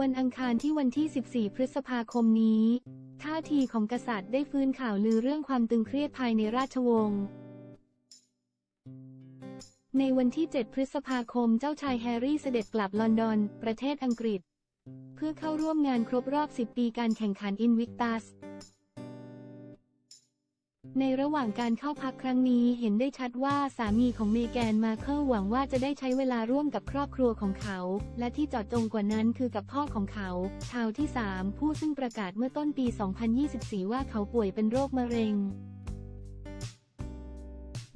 วันอังคารที่วันที่ 14 พฤษภาคมนี้ ท่าทีของกษัตริย์ได้ฟื้นข่าวลือเรื่องความตึงเครียดภายในราชวงศ์ ในวันที่ 7 พฤษภาคมเจ้าชายแฮร์รี่เสด็จกลับลอนดอน ประเทศอังกฤษ เพื่อเข้าร่วมงานครบรอบ 10 ปีการแข่งขันอินวิกตัส ในระหว่างการเข้าพักครั้งนี้เห็นได้ชัดว่าสามีของเมแกนมาเคิลหวังว่าจะได้ใช้เวลาร่วมกับครอบครัวของเขา และที่เจอดจงกว่านั้นคือกับพ่อของเขา ชาวที่ 3 ผู้ซึ่งประกาศเมื่อต้นปี 2024 ว่าเขาป่วยเป็นโรคมะเร็ง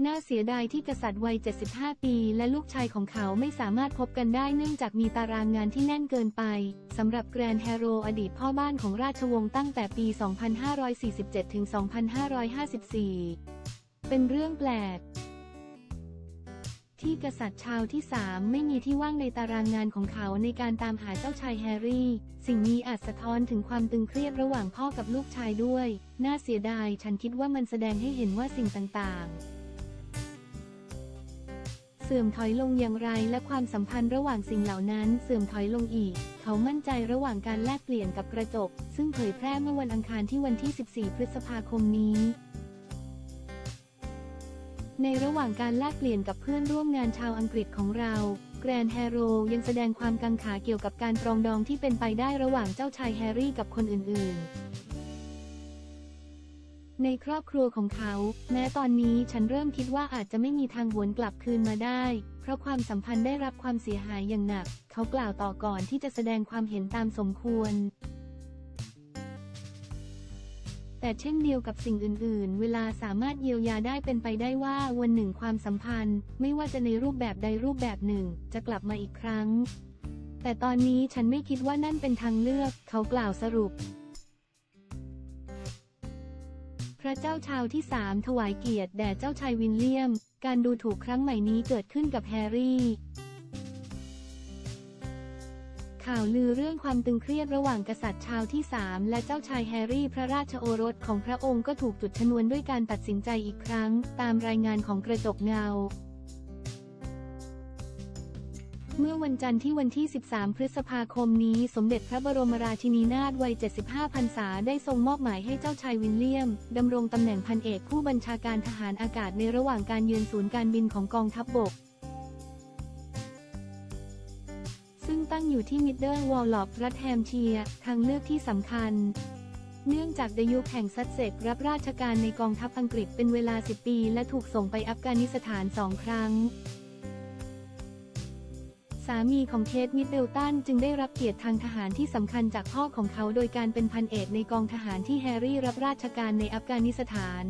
น่าเสียดายที่กษัตริย์วัย 75 ปี และลูกชายของเขาไม่สามารถพบกันได้เนื่องจากมีตารางงานที่แน่นเกินไป สำหรับแกรนแฮโรอดีตพ่อบ้านของราชวงศ์ตั้งแต่ปี 2547 ถึง 2554 เป็นเรื่องแปลก ที่กษัตริย์ชาวที่ 3 ไม่มีที่ว่างในตารางงานของเขาในการตามหาเจ้าชายแฮร์รี่ สิ่งนี้อาจสะท้อนถึงความตึงเครียดระหว่างพ่อกับลูกชายด้วย น่าเสียดาย ฉันคิดว่ามันแสดงให้เห็นว่าสิ่งต่างๆ สื่อมถอยลงอย่างไรและความสัมพันธ์ระหว่างสิ่งเหล่านั้นเสื่อมถอยลงอีก เขามั่นใจระหว่างการแลกเปลี่ยนกับกระจก ซึ่งเผยแพร่เมื่อวันอังคารที่วันที่ 14 พฤษภาคมนี้ในระหว่างการแลกเปลี่ยนกับเพื่อนร่วมงานชาวอังกฤษของเรา แกรนแฮโรยังแสดงความกังขาเกี่ยวกับการปรองดองที่เป็นไปได้ระหว่างเจ้าชายแฮร์รี่กับคนอื่นๆ ในครอบครัวของเขา แม้ตอนนี้ฉันเริ่มคิดว่าอาจจะไม่มีทางหวนกลับคืนมาได้ เพราะความสัมพันธ์ได้รับความเสียหายอย่างหนัก เขากล่าวต่อก่อนที่จะแสดงความเห็นตามสมควรแต่เช่นเดียวกับสิ่งอื่น ๆ เวลาสามารถเยียวยาได้เป็นไปได้ว่าวันหนึ่งความสัมพันธ์ ไม่ว่าจะในรูปแบบใดรูปแบบหนึ่ง จะกลับมาอีกครั้ง แต่ตอนนี้ฉันไม่คิดว่านั่นเป็นทางเลือก เขากล่าวสรุป พระเจ้าชาวที่สามถวายเกียรติแด่เจ้าชายวินเลียม การดูถูกครั้งใหม่นี้เกิดขึ้นกับแฮร์รี่ ข่าวลือเรื่องความตึงเครียดระหว่างกษัตริย์ชาวที่สามและเจ้าชายแฮร์รี่พระราชโอรสของพระองค์ก็ถูกจุดชนวนด้วยการตัดสินใจอีกครั้ง ตามรายงานของกระจกเงา เมื่อวันจันทร์ที่วันที่ 13 พฤษภาคมนี้ สมเด็จพระบรมราชินีนาถวัย 75 พรรษา ได้ทรงมอบหมายให้เจ้าชายวินเลียม ดำรงตำแหน่งพันเอกผู้บัญชาการทหารอากาศในระหว่างการยืนศูนย์การบินของกองทัพบบก ซึ่งตั้งอยู่ที่มิดเดิลวอลล็อกรัฐแฮมเชียร์ทางเลือกที่สำคัญ เนื่องจากดยุคแห่งซัสเซกรับราชการในกองทัพอังกฤษเป็นเวลา 10 ปี และถูกส่งไปอัฟกานิสถานสองครั้ง สามีของเคทมิดเดลตันจึงได้รับเกียรติทางทหารที่สำคัญจากพ่อของเขาโดยการเป็นพันเอกในกองทหารที่แฮร์รี่รับราชการในอัฟกานิสถาน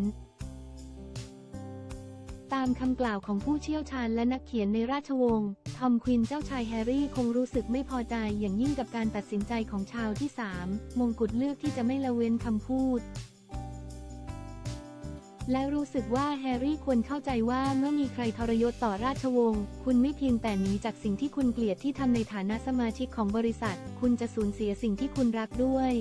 ตามคำกล่าวของผู้เชี่ยวชาญและนักเขียนในราชวงศ์ทอมควินเจ้าชายแฮร์รี่คงรู้สึกไม่พอใจอย่างยิ่งกับการตัดสินใจของชาวที่สามมงกุฎเลือกที่จะไม่ละเว้นคำพูด และรู้สึกว่าแฮร์รี่ควรเข้าใจว่าเมื่อมีใครทรยศต่อราชวงศ์ คุณไม่เพียงแต่หนีจากสิ่งที่คุณเกลียดที่ทำในฐานะสมาชิกของบริษัท คุณจะสูญเสียสิ่งที่คุณรักด้วย